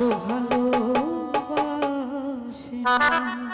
ভালোবাসে না।